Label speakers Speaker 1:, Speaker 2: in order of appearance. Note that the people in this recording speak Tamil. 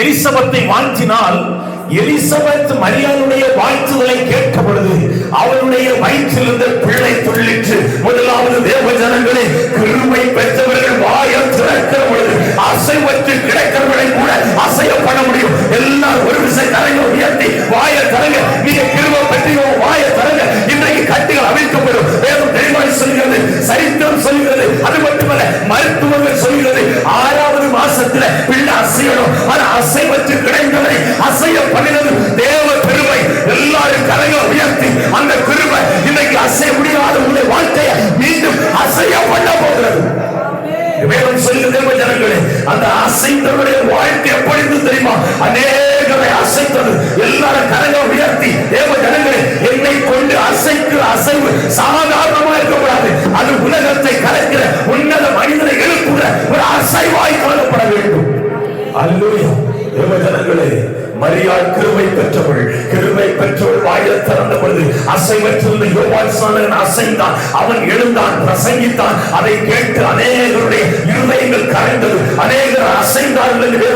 Speaker 1: எலிசபத்தை வாழ்த்தினால் எலிசபெத் மரியாளுடைய வாழ்த்துதலை கேட்கப்படுது பொழுது அவளுடைய வயிற்றிலிருந்த பிள்ளை துள்ளிற்று. முதலாவது தேவ ஜனங்களே கிருமை பெற்றவர்கள் வாயம் திறக்கிற பொழுது அசைவற்று கிடைக்கிறவர்களை கூட அசையப்பட முடியும். எல்லாரும் ஒரு விசை தரங்க உயர்த்தி வாய தரங்க நீங்க கிருபை பெற்றியோ வாய தரங்க இன்றைக்கு கட்டுகள் அவிழ்க்கப்படும். வேதம் தெளிவாய் சொல்கிறது சரித்திரம் சொல்கிறது. அது மட்டுமல்ல மருத்துவர்கள் சொல்கிறது ஆறாவது மாசத்துல பிள்ளை அசைவற்று கிடைந்தவரை அசைய பண்ணினது தேவ பெருமை. எல்லாரும் கரைகளை உயர்த்தி அந்த பெருமை இன்னைக்கு அசைய முடியாத உங்களுடைய வாழ்க்கையை மீண்டும் அசைய பண்ண போகிறது வேதம் சொல்லுகிற ஜனங்களே? அந்த அசைத்தவருடைய வாழ்க்கை எப்படி இருந்தது தெரியுமா? அநேகரை அசைத்தது. எல்லாரும் கரங்களை உயர்த்தி தேவ ஜனங்களே என்னை கொண்டு அசைக்கிற அசைவு சாதாரணமா இருக்கக்கூடாது. அது உலகத்தை கலக்கிற உன்னத மனிதனை எழுப்புகிற ஒரு அசைவாய் காணப்பட வேண்டும். ஜனங்களே மரியாள் கிருபை பெற்றவள். கிருபை பெற்றவள் வாயில திறந்த பொழுது அசைவற்றிருந்த யோவான் சாணகன் அசைந்தான். அவன் எழுந்தான் பிரசங்கித்தான். அதை கேட்டு அநேகருடைய இருதயங்கள் கரைந்தது. அநேகர் அசைந்தார்கள் என்று